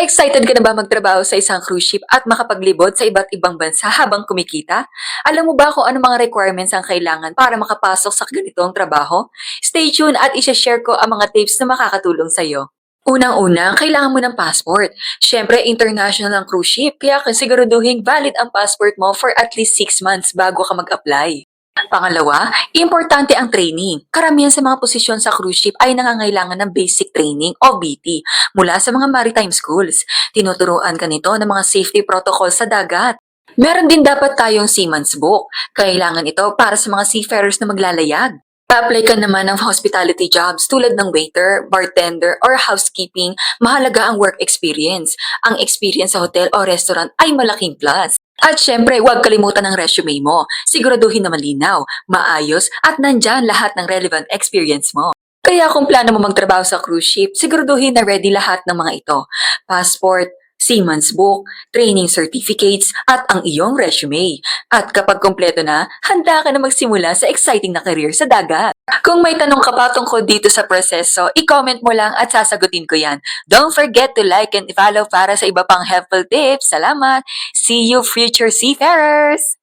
Excited ka na ba magtrabaho sa isang cruise ship at makapaglibot sa iba't ibang bansa habang kumikita? Alam mo ba kung ano mga requirements ang kailangan para makapasok sa ganitong trabaho? Stay tuned at isa-share ko ang mga tips na makakatulong sa'yo. Unang-una, kailangan mo ng passport. Siyempre, international ang cruise ship, kaya siguraduhin valid ang passport mo for at least 6 months bago ka mag-apply. Pangalawa, importante ang training. Karamihan sa mga posisyon sa cruise ship ay nangangailangan ng basic training o BT mula sa mga maritime schools. Tinuturuan ka nito ng mga safety protocols sa dagat. Meron din dapat tayong seaman's book. Kailangan ito para sa mga seafarers na maglalayag. Pa-apply ka naman ng hospitality jobs tulad ng waiter, bartender, or housekeeping. Mahalaga ang work experience. Ang experience sa hotel o restaurant ay malaking plus. At syempre, huwag kalimutan ang resume mo. Siguraduhin na malinaw, maayos, at nandyan lahat ng relevant experience mo. Kaya kung plano mo magtrabaho sa cruise ship, siguraduhin na ready lahat ng mga ito. Passport, seaman's book, training certificates, at ang iyong resume. At kapag kompleto na, handa ka na magsimula sa exciting na career sa dagat. Kung may tanong ka pa tungkol dito sa proseso, i-comment mo lang at sasagutin ko yan. Don't forget to like and follow para sa iba pang helpful tips. Salamat! See you future seafarers!